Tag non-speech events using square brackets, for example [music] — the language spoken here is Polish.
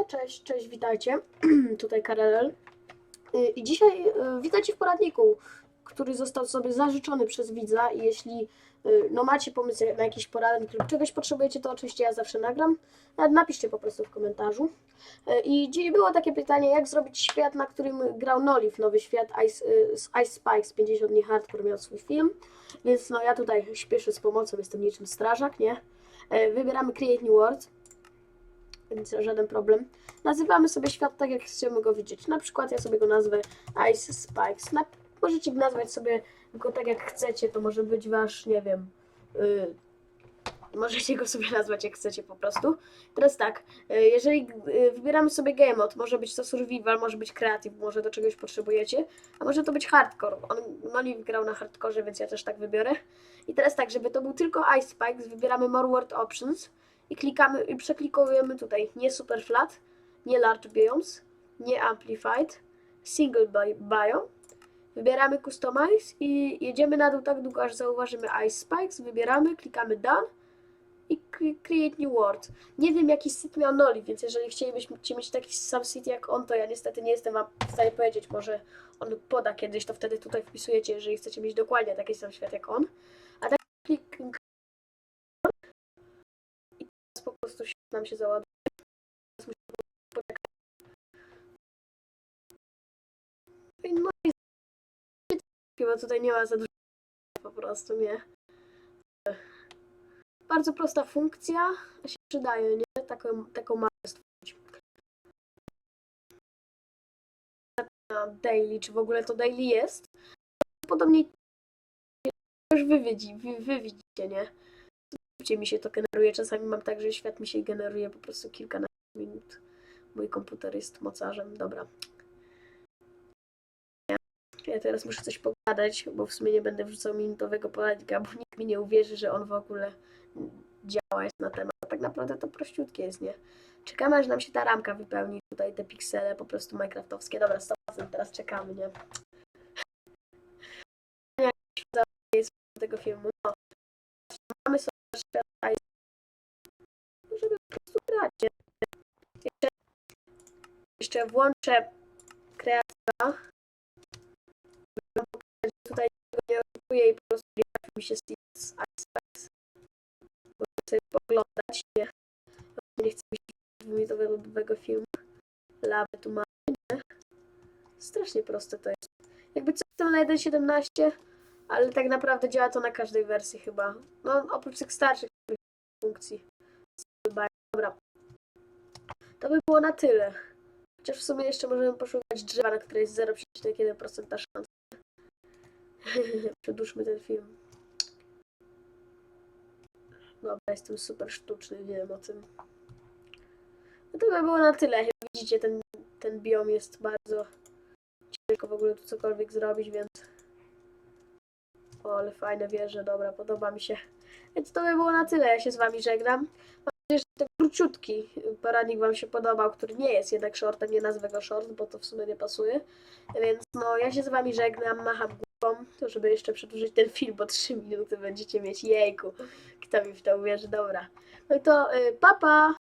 No cześć, cześć, witajcie. [clears throat] Tutaj Karel. Y, I dzisiaj y, witajcie w poradniku, który został sobie zażyczony przez widza i jeśli y, no macie pomysł na jakiś poradnik lub czegoś potrzebujecie, to oczywiście ja zawsze nagram. Napiszcie po prostu w komentarzu. I dziś było takie pytanie, jak zrobić świat, na którym grał Noliv, nowy świat Ice, Spikes 50 dni hardcore miał swój film. Więc no ja tutaj śpieszę z pomocą, jestem niczym strażak, nie? Wybieramy Create New World więc żaden problem. Nazywamy sobie świat tak, jak chcemy go widzieć. Na przykład ja sobie go nazwę Ice Spikes. Na, możecie nazwać sobie go tak, jak chcecie. To może być wasz, nie wiem, y, możecie go sobie nazwać jak chcecie po prostu. Teraz tak, y, jeżeli y, wybieramy sobie game mode, może być to survival, może być creative, może do czegoś potrzebujecie, a może to być hardcore. On Noliv grał na hardkorze, więc ja też tak wybiorę. I teraz tak, żeby to był tylko Ice Spikes, wybieramy More Word Options i klikamy i przeklikujemy tutaj nie super flat, nie large biomes, nie amplified, single bi- biome. Wybieramy customize i jedziemy na dół tak długo aż zauważymy ice spikes, wybieramy, klikamy done i cre- create new world. Nie wiem jaki sit miał Noli, więc jeżeli chcielibyście mieć taki sam sit jak on, to ja niestety nie jestem w stanie powiedzieć, może on poda kiedyś, to wtedy tutaj wpisujecie, jeżeli chcecie mieć dokładnie taki sam świat jak on. A tak klik, po prostu się- nam się załaduje. Teraz musimy No i chyba tutaj nie ma za dużo po prostu, nie? Bardzo prosta funkcja, a się przydaje, nie? Taką, taką mapę stworzyć. Na daily, czy w ogóle to daily jest? Podobnie już wy, widzi, wy, wy widzicie, nie? Szybciej mi się to generuje. Czasami mam tak, że świat mi się generuje po prostu kilkanaście minut. Mój komputer jest mocarzem. Dobra. Ja teraz muszę coś pogadać, bo w sumie nie będę wrzucał minutowego poradnika, bo nikt mi nie uwierzy, że on w ogóle działa jest na temat. Tak naprawdę to prościutkie jest, nie? Czekamy, aż nam się ta ramka wypełni. Tutaj te piksele po prostu minecraftowskie. Dobra, 100% teraz czekamy, nie? Jak tego filmu. No. Mamy sobie świat Ice. Żeby po prostu grać. Jeszcze, jeszcze włączę kreatywa. Wam pokazać, że tutaj tego nie oczekuję i po prostu trafi mi się z Ice. Możecie sobie pooglądać, nie? Nie chcę mi się dwuminutowego filmu. Lawę tu mamy, nie? Strasznie proste to jest. Jakby coś tam na 1.17, ale tak naprawdę działa to na każdej wersji chyba. No oprócz tych starszych funkcji. Dobra. To by było na tyle. Chociaż w sumie jeszcze możemy poszukać drzewa, na które jest 0,1% szans. [laughs] Przedłużmy ten film. Dobra, jestem super sztuczny, wiem o tym. No to by było na tyle. Jak widzicie, ten, ten biom jest bardzo ciężko w ogóle tu cokolwiek zrobić, więc... O, ale fajne wieże, dobra, podoba mi się. Więc to by było na tyle. Ja się z wami żegnam. Mam nadzieję, że ten króciutki poradnik wam się podobał, który nie jest jednak shortem, nie nazwę go short, bo to w sumie nie pasuje. Więc no, ja się z wami żegnam, macham głową, żeby jeszcze przedłużyć ten film, bo 3 minuty będziecie mieć. Jejku, kto mi w to uwierzy, dobra. No to, y, papa! Pa.